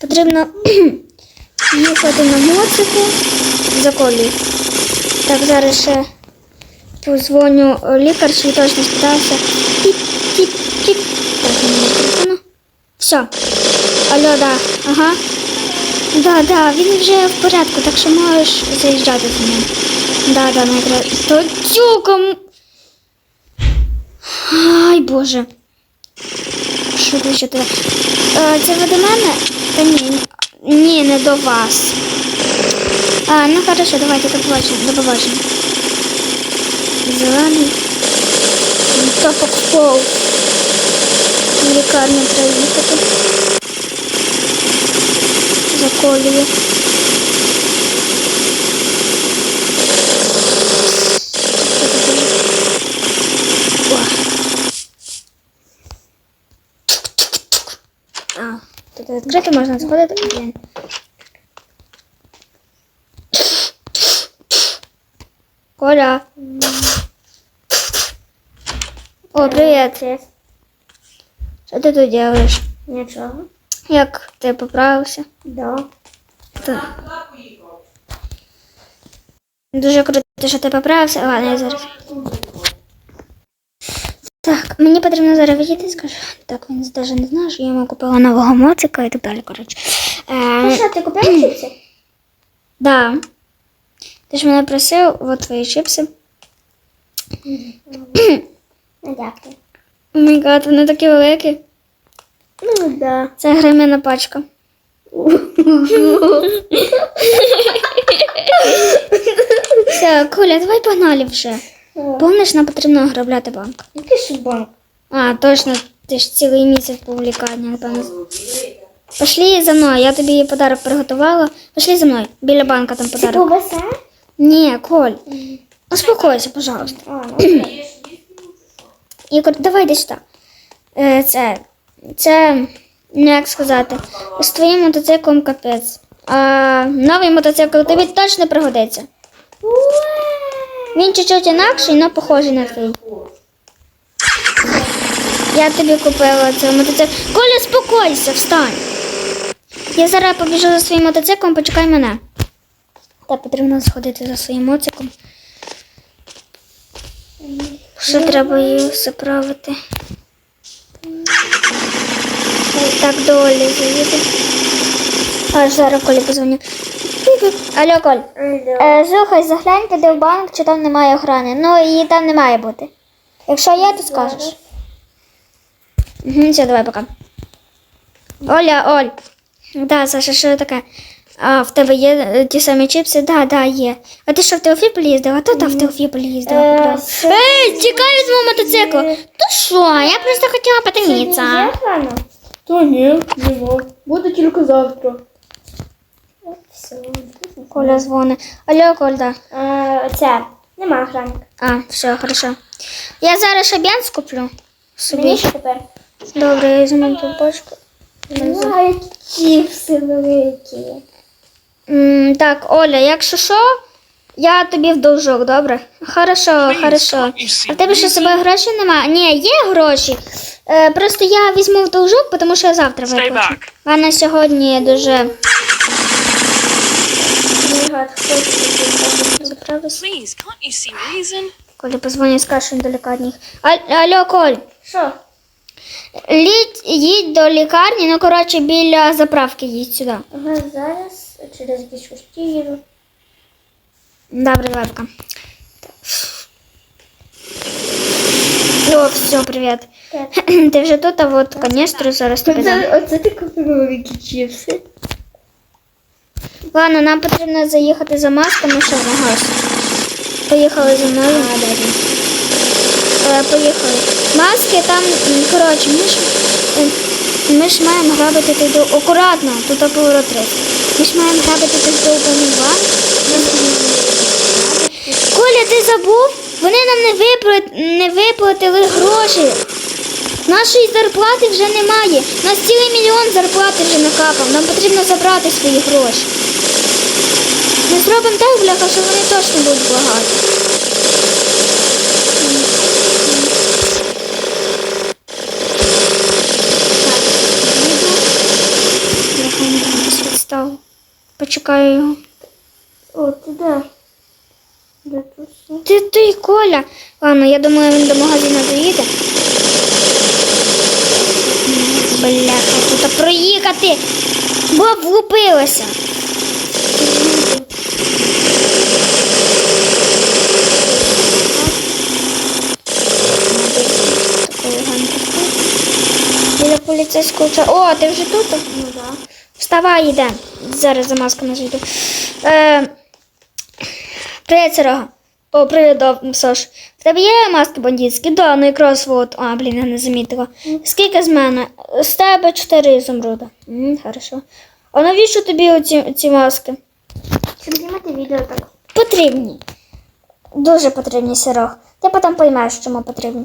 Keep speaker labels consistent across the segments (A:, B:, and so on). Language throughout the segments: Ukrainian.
A: Потрібно їхати на моцику за колію. Так, зараз ще позвоню лікарці, точно спитався. Тік-тік-тік. Все. Алло, да. Ага. Да, да, він вже в порядку, так що можеш заїжджати за ним. Да, да, треба. То цюком. Ай, Боже. Що ти що ти? Це ви до мене? Та ні. Ні, не до вас. А, ну хорошо, давайте до побачення. До побачення. Зелений. Та попов. В лікарню треба їхати. За колію. Тут відкрити можна сходити. Блін. Коля. О, привет. Що ти тут делаешь?
B: Нічого.
A: Як ти поправився?
B: Да.
A: Та- Дуже круто, що ти поправився. Ладно, я зараз. Так, мені потрібно зараз відійти, скажу. Так, він навіть не знає, що я йому купила нового моцика і так далі, коротше.
B: Ну
A: Е,
B: що, ти купив чипси?
A: да. Ти ж мене просив, от твої чипси.
B: Ну, дякую.
A: О май гад, вони такі великі.
B: Ну, да.
A: Це гримина пачка. Все, Коля, давай погнали вже. Помниш, нам потрібно ограбляти банк.
B: Який ж банк?
A: А, точно, ти ж цілий місяць був в лікарні, напевно. Пошли за мною, я тобі подарок приготувала. Пошли за мною, біля банка там
B: Це
A: подарок.
B: ковбаса?
A: Ні, Коль, успокойся, пожалуйста.
B: А, ну, окей.
A: Ігор, давай десь сюди. Е, Це, це, ну як сказати, з твоїм мотоциклом капець. А новий мотоцикл тобі точно пригодиться. Він чуть-чуть інакший, але похожий на твій. Я тобі купила цей мотоцикл. Коля, спокойся, встань. Я зараз побіжу за своїм мотоциклом, почекай мене. Та потрібно сходити за своїм мотоциклом. Ще треба її заправити. Так, до Олі заїду. Аж зараз Колі позвоню. Алло, Коль. Е, слухай, заглянь туди в банк, чи там немає охорони. Ну, її там не має бути. Якщо є, то скажеш. Угу, все, давай, пока. Оля, Оль. Да, Саша, що таке? А, в тебе є е, ті самі чіпси? Да, да, є. А ти що в Теофіполі їздила? А то та в Теофіполі їздила.
B: Е.
A: Ей, тікай від мого мотоциклу. То що? Я просто хотіла потомитися.
C: Та ні, нема. Буде тільки завтра.
B: Все.
A: Коля дзвонить. Алло, Коль, да.
B: Е, Це, нема охранника.
A: А, все, хорошо. Я зараз шаб'ян скуплю.
B: Мені
A: Собі.
B: що тепер?
A: Добре, я візьму ту пачку.
B: Ну, які чіпси великі.
A: М, Так, Оля, якщо що, я тобі в должок, добре? Хорошо, хорошо. А в тебе що з собою грошей немає? Ні, є гроші. Е, просто я візьму в должок, тому що я завтра
D: Stay
A: виплачу.
D: back.
A: У мене сьогодні дуже
B: Мій гад, хто це?
A: заправився.
D: Please, can't you see reason?
A: Коля позвоню з кашею до лікарні. А- Алло, Коль,
B: Що?
A: лідь, їдь до лікарні, ну коротше, біля заправки їдь сюди.
B: Ага, зараз через якісь кусті їду.
A: Добре, давай пока. О, все, привіт.
B: Так.
A: Ти вже тут, а от каністру зараз тобі дам.
B: Оце, оце ти купив великі чіпси.
A: Ладно, нам потрібно заїхати за масками ще в магаз. Поїхали за мною. Е, поїхали. Маски там, коротше, ми ж, е, ми ж маємо грабити до... Акуратно, тут поворот рейс. Ми ж маємо грабити довбаний банк. Коля, ти забув? Вони нам не, випла... не виплатили гроші. Нашої зарплати вже немає. У нас цілий мільйон зарплати вже накапав. Нам потрібно забрати свої гроші. Ми зробимо так, бляха, що вони точно будуть. Бляха, не. Почекаю його.
B: О, ти де? Де тут?
A: Ти ти, Коля. Ладно, я думаю, він до магазину доїде. Бляха, тут проїхати. Бо влупилася. Стоїть. Біля поліцейського ча. О, ти вже тут?
B: Ну да.
A: Вставай, йде. Зараз за масками зайду. Е, привіт, Серега. О, привіт, Саш. В тебе є маски бандитські? Да, ну якраз от. А, блін, я не замітила. Скільки з мене? З тебе чотири ізумруда. М, хорошо. А навіщо тобі оці, ці маски?
B: Щоб знімати відео так.
A: Потрібні. Дуже потрібні, Серег. Ти потім поймеш, чому потрібні.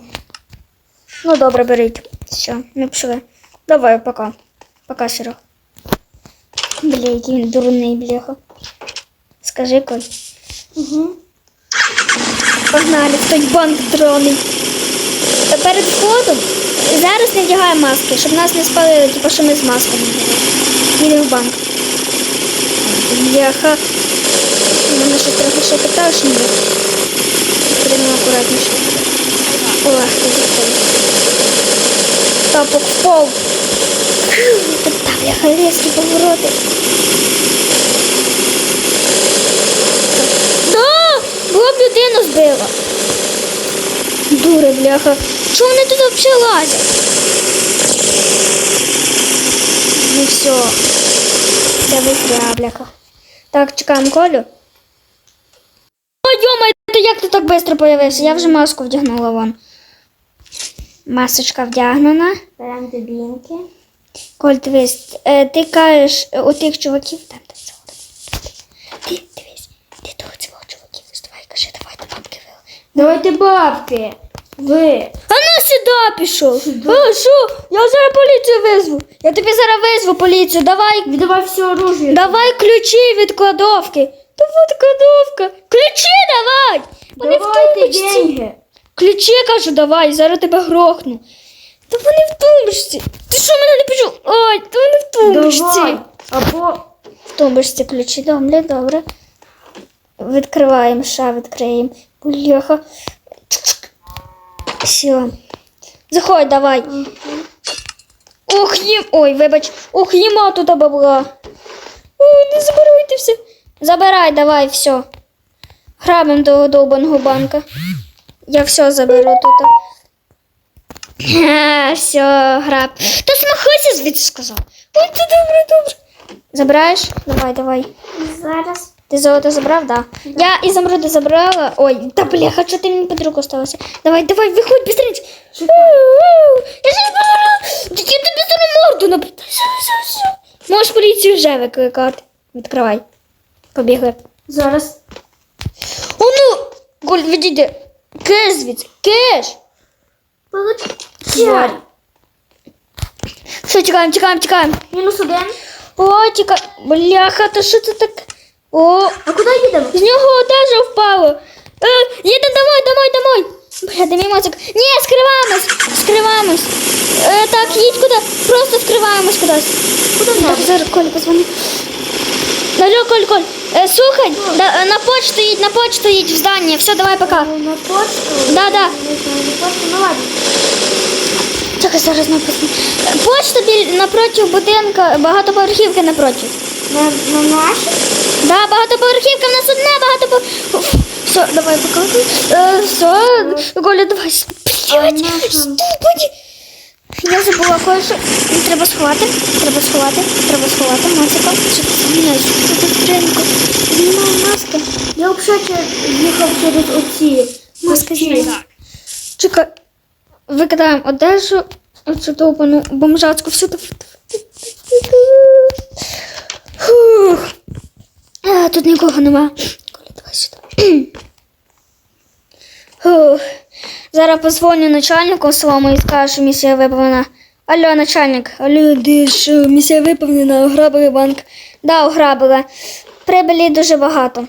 A: Ну, добре, беріть. Все, ми пішли. Давай, пока. Пока, Серег. Бля, який він дурний, бляха. Скажи, Коль.
B: Угу.
A: Погнали, той банк дроний. Та Перед входом зараз не вдягаємо маски, щоб нас не спалили, типу, що ми з масками. Їдемо в банк. Бляха. Мене ще трохи ще питаєш, ніби. Потрібно акуратніше. Ох, ти закрив. Тапок впав. Та бляха, різкі повороти. Да! Була б людину збила. Дури, бляха. Чого вони тут взагалі лазять? Ну все. Це ви зря, бляха. Так, чекаємо Колю. О, йома, як ти так швидко появився? Я вже маску вдягнула вон. Масочка вдягнена.
B: Беремо дубінки.
A: Коль, дивись, е, ти кажеш е, у тих чуваків, там це. Ти дивись, ти того цього чуваків виставай, кажи, давайте бабки вили.
B: Давайте бабки. Ви.
A: А ну сюди пішов. А, що? Я зараз поліцію визву. Я тобі зараз визву поліцію. Давай,
B: Віддавай все оружие.
A: давай ключі від кладовки. Давай кладовка. Ключі давай. Вони в тумбочці.
B: деньги.
A: Ключі кажу, давай, зараз тебе грохну. Та вони в тумбочці. Ти що мене не почув? Ой, та вони в тумбочці.
B: Давай. Або
A: В тумбочці ключі, добре, добре. Відкриваємо, ще відкриємо. Бляха. Все. Заходь, давай. Ох, їм. Ой, вибач. Ох, їма тут бабла. Ой, не забируйте все. Забирай, давай, все. Грабимо до довбаного банка. Я все заберу тут. Все, граб. Та смахайся звідси сказав. Ти добре, добре. Забираєш? Давай, давай.
B: зараз.
A: Ти золото забрав, да? Я ізумруди забрала. Ой, та бляха, що ти мені під руку сталося? Давай, давай, виходь, быстрее. Я щас заберу. Я тобі зараз морду наб... Все, все, все. Можеш поліцію вже викликати. Відкривай. Побігли.
B: Зараз.
A: О, ну! Голь, відійди. Кеш звідси. Кеш.
B: Получай.
A: Все, тікаємо, тікаємо, тікаємо.
B: Мінус один.
A: О, тікаємо. Бляха, то що це так? О,
B: А куди їдемо?
A: З нього одежа впала. Е, їдемо домой, домой, домой. Бля, де мій мозок? Ні, скриваємось, скриваємось. Е, так, їдь куди. Просто скриваємось кудись.
B: Куди
A: Так, зараз Коль позвони. Алло, Коль, Коль. Е, слухай, да, е, на почту їдь, на почту їдь в здання. Все, давай, пока.
B: На почту?
A: Да, да.
B: На почту, ну ладно.
A: Чекай, зараз написано. Е, Почта біль напроти будинка, багатоповерхівки напроти.
B: На, на наші?
A: Да, багатоповерхівка, в нас одна багатоповерхівка. Все, давай покажу. Е, все, Коля, давай.
B: Наша?
A: ступить. Я забула кое-що. Треба сховати, треба сховати, треба сховати. Масика. Що ти заміняєш? Маски.
B: Я взагалі їхав через оці.
A: Маски. Чекай. Викидаємо одежу. Оцю довбану бомжацьку всю. Фух. А, тут нікого нема. Зараз позвоню начальнику своєму і скажу, що місія виповнена. Алло, начальник. Алло, де що? Місія виповнена, ограбили банк. Да, ограбили. Прибилі дуже багато.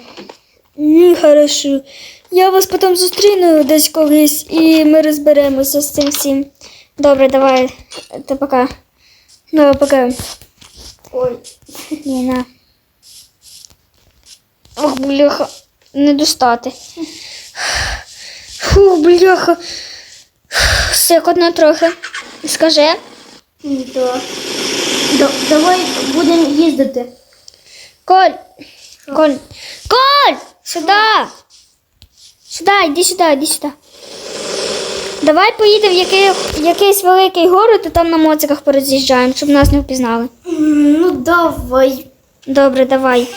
A: Ну, хорошо. Я вас потім зустріну десь колись і ми розберемося з цим всім. Добре, давай. Ти пока. Ну, пока.
B: Ой.
A: Ні, на. Ох, бляха, не достати. Фу, бляха. Сикотно трохи. Скажи.
B: Да. Да, давай будемо їздити.
A: Коль. Коль. Коль! Сюда! Сюда, іди сюди, іди сюди. Давай поїдемо в який, якийсь великий город і там на моциках пороз'їжджаємо, щоб нас не впізнали.
B: Ну давай.
A: Добре, давай.